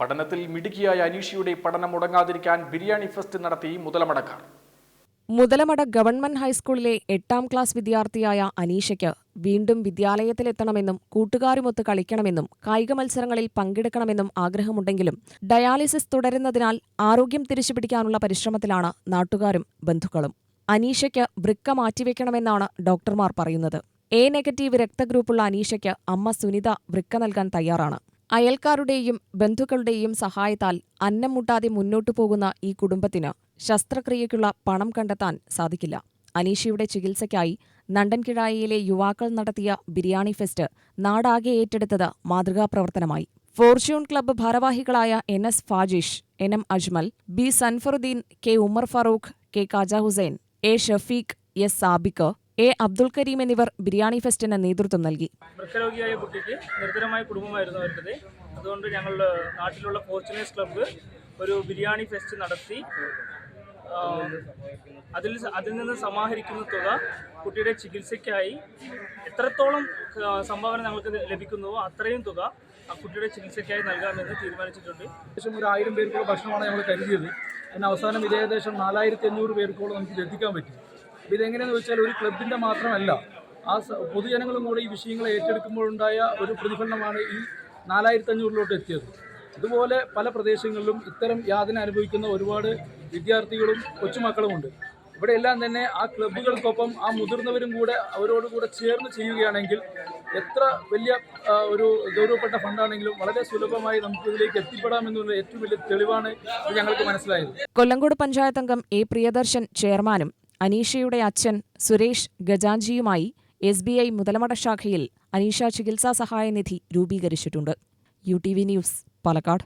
പഠനത്തിൽ മിടുക്കിയായ അനീഷയുടെ പഠനം മുടങ്ങാതിരിക്കാൻ ബിരിയാണി ഫെസ്റ്റ് നടത്തി മുതലമടക്കാർ. മുതലമട ഗവൺമെന്റ് ഹൈസ്കൂളിലെ എട്ടാം ക്ലാസ് വിദ്യാർത്ഥിയായ അനീഷയ്ക്ക് വീണ്ടും വിദ്യാലയത്തിലെത്തണമെന്നും കൂട്ടുകാരുമൊത്ത് കളിക്കണമെന്നും കായിക മത്സരങ്ങളിൽ പങ്കെടുക്കണമെന്നും ആഗ്രഹമുണ്ടെങ്കിലും ഡയാലിസിസ് തുടരുന്നതിനാൽ ആരോഗ്യം തിരിച്ചുപിടിക്കാനുള്ള പരിശ്രമത്തിലാണ് നാട്ടുകാരും ബന്ധുക്കളും. അനീഷയ്ക്ക് വൃക്ക മാറ്റിവെക്കണമെന്നാണ് ഡോക്ടർമാർ പറയുന്നത്. എ നെഗറ്റീവ് രക്തഗ്രൂപ്പുള്ള അനീഷയ്ക്ക് അമ്മ സുനിത വൃക്ക നൽകാൻ തയ്യാറാണ്. അയൽക്കാരുടെയും ബന്ധുക്കളുടെയും സഹായത്താൽ അന്നം മുട്ടാതെ മുന്നോട്ടു പോകുന്ന ഈ കുടുംബത്തിന് ശസ്ത്രക്രിയയ്ക്കുള്ള പണം കണ്ടെത്താൻ സാധിക്കില്ല. അനീഷയുടെ ചികിത്സയ്ക്കായി നണ്ടൻകിഴായിയിലെ യുവാക്കൾ നടത്തിയ ബിരിയാണി ഫെസ്റ്റ് നാടാകെ ഏറ്റെടുത്തത് മാതൃകാപ്രവർത്തനമായി. ഫോർച്യൂൺ ക്ലബ്ബ് ഭാരവാഹികളായ N S Fajish N M Ajmal B Sanfaruddeen K Umar Farooq K Kaja Hussain A Shafeeq S Sabik A Abdul Kareem എന്നിവർ ബിരിയാണി ഫെസ്റ്റിന് നേതൃത്വം നൽകി. വൃക്കരോഗിയായ കുട്ടിക്ക് നിർദ്ധരമായ കുടുംബമായിരുന്നു അവരുടേത്. അതുകൊണ്ട് ഞങ്ങൾ നാട്ടിലുള്ള ഫോർച്യൂണേഴ്സ് ക്ലബ്ബ് ഒരു ബിരിയാണി ഫെസ്റ്റ് നടത്തി. അതിൽ അതിൽ നിന്ന് സമാഹരിക്കുന്ന തുക കുട്ടിയുടെ ചികിത്സയ്ക്കായി എത്രത്തോളം സംഭാവന ഞങ്ങൾക്ക് ലഭിക്കുന്നുവോ അത്രയും തുക ആ കുട്ടിയുടെ ചികിത്സയ്ക്കായി നൽകാമെന്ന് തീരുമാനിച്ചിട്ടുണ്ട്. ഏകദേശം ഒരു ആയിരം പേർക്കുള്ള ഭക്ഷണമാണ് ഞങ്ങൾ കരുതിയത്. അതിന് അവസാനം ഇത് ഏകദേശം നാലായിരത്തി അഞ്ഞൂറ് പേർക്കോളം നമുക്ക് ലഭിക്കാൻ എത്തിക്കാൻ പറ്റി. ഇതെങ്ങനെയാണെന്ന് വെച്ചാൽ ഒരു ക്ലബിന്റെ മാത്രമല്ല ആ പൊതുജനങ്ങളും കൂടെ ഈ വിഷയങ്ങൾ ഏറ്റെടുക്കുമ്പോഴുണ്ടായ ഒരു പ്രതിഫലനമാണ് ഈ നാലായിരത്തി അഞ്ഞൂറിലോട്ട് എത്തിയത്. ഇതുപോലെ പല പ്രദേശങ്ങളിലും ഇത്തരം യാതന അനുഭവിക്കുന്ന ഒരുപാട് വിദ്യാർത്ഥികളും കൊച്ചുമക്കളുമുണ്ട്. ഇവിടെയെല്ലാം തന്നെ ആ ക്ലബ്ബുകൾക്കൊപ്പം ആ മുതിർന്നവരും കൂടെ അവരോട് കൂടെ ചേർന്ന് ചെയ്യുകയാണെങ്കിൽ എത്ര വലിയ ഒരു ഗൗരവപ്പെട്ട ഫണ്ടാണെങ്കിലും വളരെ സുലഭമായി നമുക്ക് ഇതിലേക്ക് എത്തിപ്പെടാമെന്നുള്ള ഏറ്റവും വലിയ തെളിവാണ് ഞങ്ങൾക്ക് മനസ്സിലായത്. കൊല്ലങ്കോട് പഞ്ചായത്ത് അംഗം എ പ്രിയദർശൻ ചെയർമാനും അനീഷയുടെ അച്ഛൻ സുരേഷ് ഗജാൻജിയുമായി എസ് ബി ഐ മുതലമട ശാഖയിൽ അനീഷ ചികിത്സാ സഹായ നിധി രൂപീകരിച്ചിട്ടുണ്ട്. U T V news Palakkad.